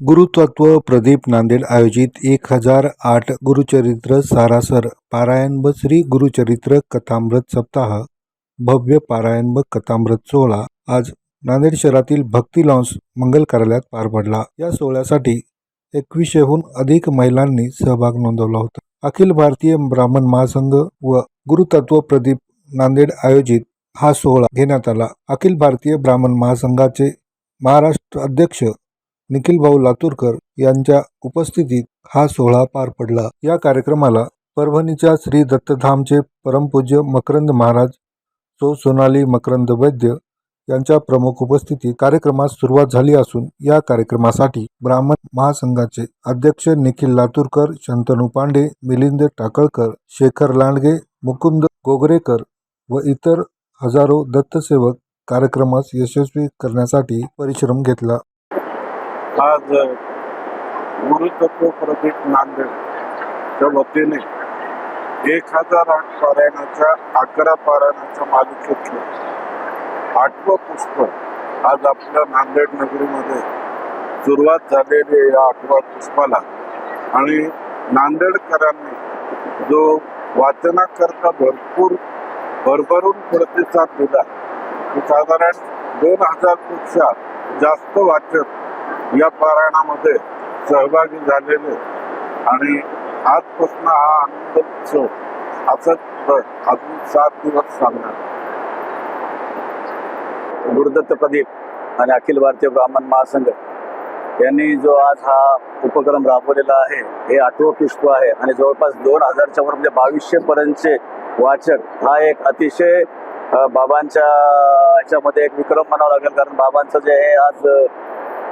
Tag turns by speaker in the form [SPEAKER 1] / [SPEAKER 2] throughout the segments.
[SPEAKER 1] गुरुतत्व प्रदीप नांदेड आयोजित एक हजार आठ गुरुचरित्र सारासर पारायण व श्री गुरुचरित्र कथामृत सप्ताह भव्य पारायण व कथामृत सोहळा आज नांदेड शहरातील भक्ती लॉन्स मंगल कार्यालयात पार पडला. या सोहळ्यासाठी एकवीसशेहून अधिक महिलांनी सहभाग नोंदवला होता. अखिल भारतीय ब्राह्मण महासंघ व गुरुतत्व प्रदीप नांदेड आयोजित हा सोहळा घेण्यात आला. अखिल भारतीय ब्राह्मण महासंघाचे महाराष्ट्र अध्यक्ष निखिल भाऊ लातूरकर यांच्या उपस्थितीत हा सोहळा पार पडला. या कार्यक्रमाला परभणीच्या श्री दत्तधामचे परमपूज्य मकरंद महाराज सो सोनाली मकरंद वैद्य यांच्या प्रमुख उपस्थितीत कार्यक्रमास सुरुवात झाली असून या कार्यक्रमासाठी ब्राह्मण महासंघाचे अध्यक्ष निखिल लातूरकर शंतनू पांडे मिलिंद टाकळकर शेखर लांडगे मुकुंद गोगरेकर व इतर हजारो दत्तसेवक कार्यक्रमास यशस्वी करण्यासाठी परिश्रम घेतला.
[SPEAKER 2] आज गुरुतत्व प्रदीप नांदेडच्या वतीने एक हजार आठ पारायणाच्या अकरा पारायणाच्या मालिकेतलं आठवं पुष्प आज आपल्या नांदेड नगरीमध्ये सुरुवात झालेली आहे या आठव्या पुष्पाला. आणि नांदेडकरांनी जो वाचनाकरता भरपूर भरभरून प्रतिसाद दिला साधारण दोन हजारपेक्षा जास्त वाचक या पारायणामध्ये सहभागी झालेले आणि आजपासून हा आनंद उत्सव असंच अजून सात दिवस चालणार.
[SPEAKER 3] गुरुदत्त प्रदीप आणि अखिल भारतीय ब्राह्मण महासंघ यांनी जो आज हा उपक्रम राबवलेला आहे हे आठवं पुष्प आहे आणि जवळपास दोन हजारच्या वर म्हणजे बावीसशे पर्यंतचे वाचक हा एक अतिशय बाबांच्या ह्याच्यामध्ये एक विक्रम म्हणावा लागेल. कारण बाबांचं जे आहे आज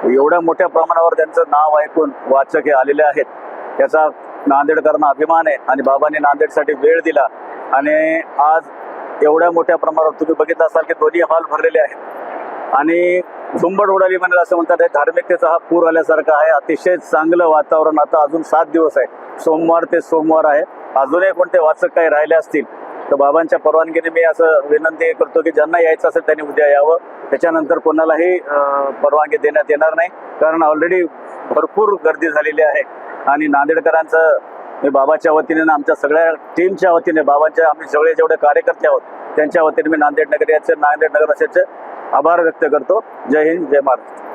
[SPEAKER 3] एवढ्या मोठ्या प्रमाणावर त्यांचं नाव ऐकून वाचक हे आलेले आहेत. याचा नांदेडकरांना अभिमान आहे आणि बाबांनी नांदेडसाठी वेळ दिला. आणि आज एवढ्या मोठ्या प्रमाणावर तुम्ही बघितलं असाल की दोन्ही हॉल भरलेले आहेत. आणि झुंबड उडाली म्हणजे असं म्हणतात धार्मिकतेचा हा पूर आल्यासारखा आहे. अतिशय चांगलं वातावरण आता अजून सात दिवस आहे. सोमवार ते सोमवार आहे. अजूनही कोणते वाचक काही राहिले असतील तर बाबांच्या परवानगीने मी असं विनंती करतो की ज्यांना यायचं असेल त्यांनी उद्या यावं. त्याच्यानंतर कोणालाही परवानगी देण्यात येणार नाही. कारण ऑलरेडी भरपूर गर्दी झालेली आहे. आणि नांदेडकरांचं मी बाबाच्या वतीने आमच्या सगळ्या टीमच्या वतीने बाबांच्या आम्ही सगळे जेवढे कार्यकर्ते आहोत त्यांच्या वतीने मी नांदेड नगर याचे नांदेड नगर आभार व्यक्त करतो. जय हिंद जय महाराष्ट्र.